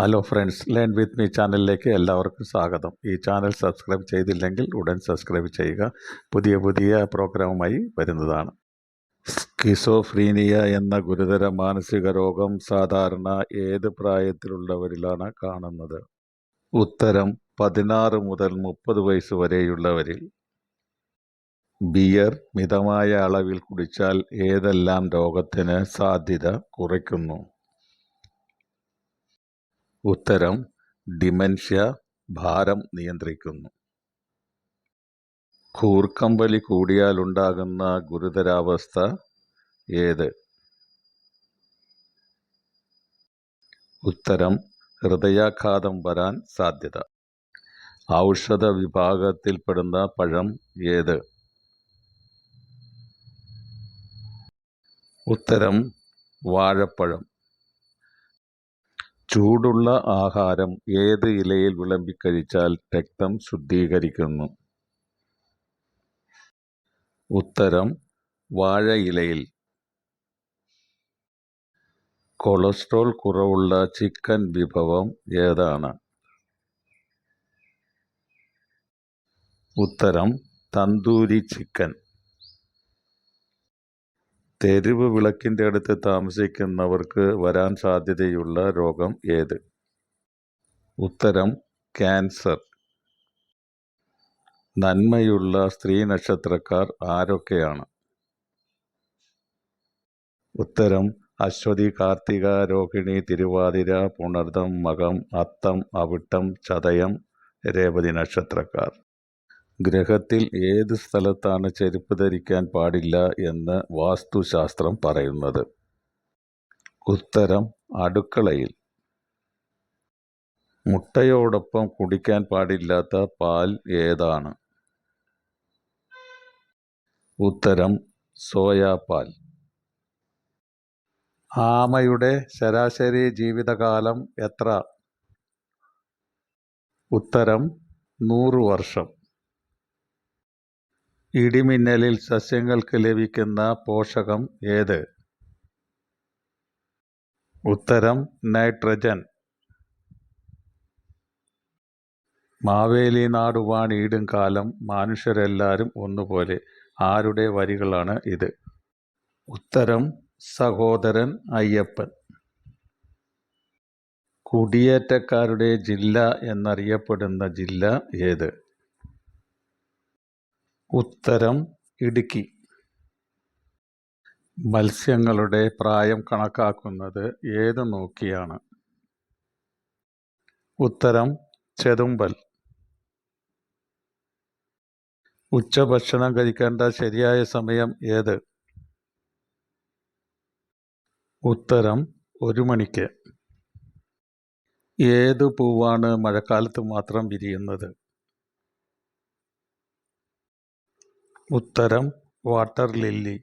Hello friends learn with me ചാനലിലേക്ക് എല്ലാവർക്കും സ്വാഗതം. ഈ ചാനൽ സബ്സ്ക്രൈബ് ചെയ്തില്ലെങ്കിൽ ഉടൻ സബ്സ്ക്രൈബ് ചെയ്യുക. പുതിയ പുതിയ പ്രോഗ്രാമുമായി വരുന്നതാണ്. സ്കിസോഫ്രീനിയ എന്ന ഗുരുതര മാനസിക രോഗം സാധാരണ ഏത് പ്രായത്തിലുള്ളവരിലാണ് കാണുന്നത്? ഉത്തരം പതിനാറ് മുതൽ മുപ്പത് വയസ്സ് വരെയുള്ളവരിൽ. ബിയർ മിതമായ അളവിൽ കുടിച്ചാൽ ഏതെല്ലാം രോഗത്തിന് സാധ്യത കുറയ്ക്കുന്നു? ഉത്തരം ഡിമെൻഷ്യ ഭാരം നിയന്ത്രിക്കുന്നു. കൂർക്കമ്പലി കൂടിയാലുണ്ടാകുന്ന ഗുരുതരാവസ്ഥ ഏത്? ഉത്തരം ഹൃദയാഘാതം വരാൻ സാധ്യത. ഔഷധ വിഭാഗത്തിൽപ്പെടുന്ന പഴം ഏത്? ഉത്തരം വാഴപ്പഴം. ചൂടുള്ള ആഹാരം ഏത് ഇലയിൽ വിളമ്പിക്കഴിച്ചാൽ രക്തം ശുദ്ധീകരിക്കുന്നു? ഉത്തരം വാഴയിലയിൽ കൊളസ്ട്രോൾ കുറവുള്ള ചിക്കൻ വിഭവം ഏതാണ്? ഉത്തരം തന്തൂരി ചിക്കൻ. തെരുവ് വിളക്കിന്റെ അടുത്ത് താമസിക്കുന്നവർക്ക് വരാൻ സാധ്യതയുള്ള രോഗം ഏത്? ഉത്തരം ക്യാൻസർ. നന്മയുള്ള സ്ത്രീ നക്ഷത്രക്കാർ ആരൊക്കെയാണ്? ഉത്തരം അശ്വതി കാർത്തിക രോഹിണി തിരുവാതിര പുണർദം മകം അത്തം അവിട്ടം ചതയം രേവതി നക്ഷത്രക്കാർ. ഗ്രഹത്തിൽ ഏത് സ്ഥലത്താണ് ചെരുപ്പ് ധരിക്കാൻ പാടില്ല എന്ന് വാസ്തുശാസ്ത്രം പറയുന്നത്. ഉത്തരം അടുക്കളയിൽ. മുട്ടയോടൊപ്പം കുടിക്കാൻ പാടില്ലാത്ത പാൽ ഏതാണ്? ഉത്തരം സോയാപാൽ. ആമയുടെ ശരാശരി ജീവിതകാലം എത്ര? ഉത്തരം നൂറ് വർഷം. ഇടിമിന്നലിൽ സസ്യങ്ങൾക്ക് ലഭിക്കുന്ന പോഷകം ഏത്? ഉത്തരം നൈട്രജൻ. മാവേലി നാടുവാൻ ഈടും കാലം മനുഷ്യരെല്ലാവരും ഒന്നുപോലെ. ആരുടെ വരികളാണ് ഇത്? ഉത്തരം സഹോദരൻ അയ്യപ്പൻ. കുടിയേറ്റക്കാരുടെ ജില്ല എന്നറിയപ്പെടുന്ന ജില്ല ഏത്? ഉത്തരം ഇടുക്കി. മത്സ്യങ്ങളുടെ പ്രായം കണക്കാക്കുന്നത് ഏത് നോക്കിയാണ്? ഉത്തരം ചെതുമ്പൽ. ഉച്ചഭക്ഷണം കഴിക്കേണ്ട ശരിയായ സമയം ഏത്? ഉത്തരം ഒരു മണിക്ക്. ഏത് പൂവാണ് മഴക്കാലത്ത് മാത്രം വിരിയുന്നത്? ഉത്തരം വാട്ടർ ലില്ലി.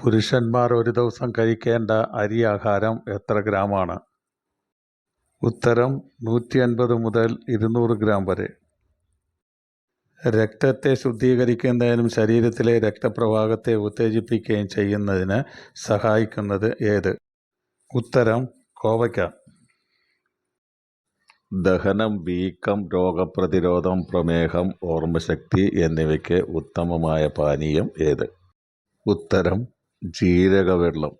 പുരുഷന്മാർ ഒരു ദിവസം കഴിക്കേണ്ട അരി ആഹാരം എത്ര ഗ്രാമാണ്? ഉത്തരം നൂറ്റി അൻപത് മുതൽ ഇരുന്നൂറ് ഗ്രാം വരെ. രക്തത്തെ ശുദ്ധീകരിക്കുന്നതിനും ശരീരത്തിലെ രക്തപ്രവാഹത്തെ ഉത്തേജിപ്പിക്കുകയും ചെയ്യുന്നതിന് സഹായിക്കുന്നത് ഏത്? ഉത്തരം കോവയ്ക്ക. ദഹനം വീക്കം രോഗപ്രതിരോധം പ്രമേഹം ഓർമ്മശക്തി എന്നിവയ്ക്ക് ഉത്തമമായ പാനീയം ഏത്? ഉത്തരം ജീരകവെള്ളം.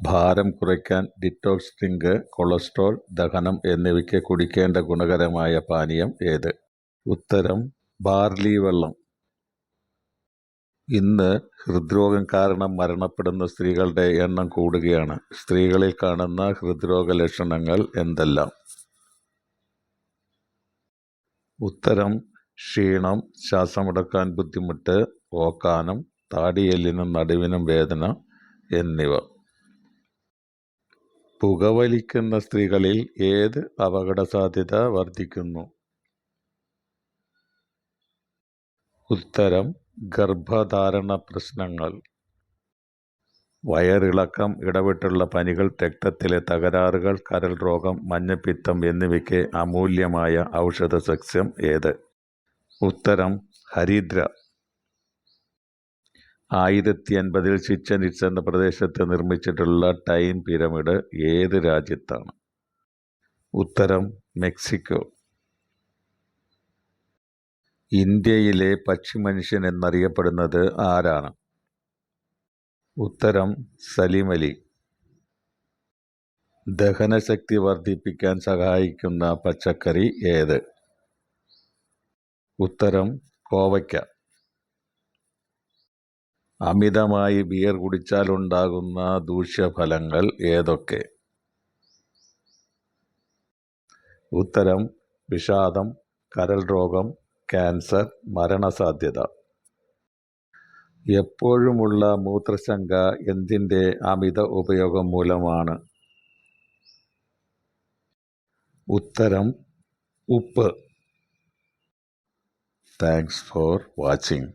ഭാരം കുറയ്ക്കാൻ ഡിറ്റോക്സ് ഡ്രിങ്ക് കൊളസ്ട്രോൾ ദഹനം എന്നിവയ്ക്ക് കുടിക്കേണ്ട ഗുണകരമായ പാനീയം ഏത്? ഉത്തരം ബാർലി വെള്ളം. ഇന്ന് ഹൃദ്രോഗം കാരണം മരണപ്പെടുന്ന സ്ത്രീകളുടെ എണ്ണം കൂടുകയാണ്. സ്ത്രീകളിൽ കാണുന്ന ഹൃദ്രോഗ ലക്ഷണങ്ങൾ എന്തെല്ലാം? ഉത്തരം ക്ഷീണം ശ്വാസമെടുക്കാൻ ബുദ്ധിമുട്ട് ഓക്കാനം താടിയെല്ലിനും നടുവിനും വേദന എന്നിവ. പുകവലിക്കുന്ന സ്ത്രീകളിൽ ഏത് അപകട സാധ്യത വർദ്ധിക്കുന്നു? ഉത്തരം ഗർഭധാരണ പ്രശ്നങ്ങൾ. വയറിളക്കം ഇടവിട്ടുള്ള പനികൾ രക്തത്തിലെ തകരാറുകൾ കരൾ രോഗം മഞ്ഞപ്പിത്തം എന്നിവയ്ക്ക് അമൂല്യമായ ഔഷധ സസ്യം ഏത്? ഉത്തരം ഹരിദ്ര. ആയിരത്തി അൻപതിൽ ചിച്ചൻ ഇറ്റ്സ് എന്ന പ്രദേശത്ത് നിർമ്മിച്ചിട്ടുള്ള ടൈം പിരമിഡ് ഏത് രാജ്യത്താണ്? ഉത്തരം മെക്സിക്കോ. ഇന്ത്യയിലെ പക്ഷിമനുഷ്യൻ എന്നറിയപ്പെടുന്നത് ആരാണ്? ഉത്തരം സലിം അലി. ദഹനശക്തി വർദ്ധിപ്പിക്കാൻ സഹായിക്കുന്ന പച്ചക്കറി ഏത്? ഉത്തരം കോവയ്ക്ക. അമിതമായി ബിയർ കുടിച്ചാൽ ഉണ്ടാകുന്ന ദൂഷ്യഫലങ്ങൾ ഏതൊക്കെ? ഉത്തരം വിഷാദം കരൾ രോഗം ക്യാൻസർ മരണസാധ്യത. എപ്പോഴുമുള്ള മൂത്രശങ്ക എന്തിന്റെ അമിത ഉപയോഗം മൂലമാണ്? ഉത്തരം ഉപ്പ്. Thanks for watching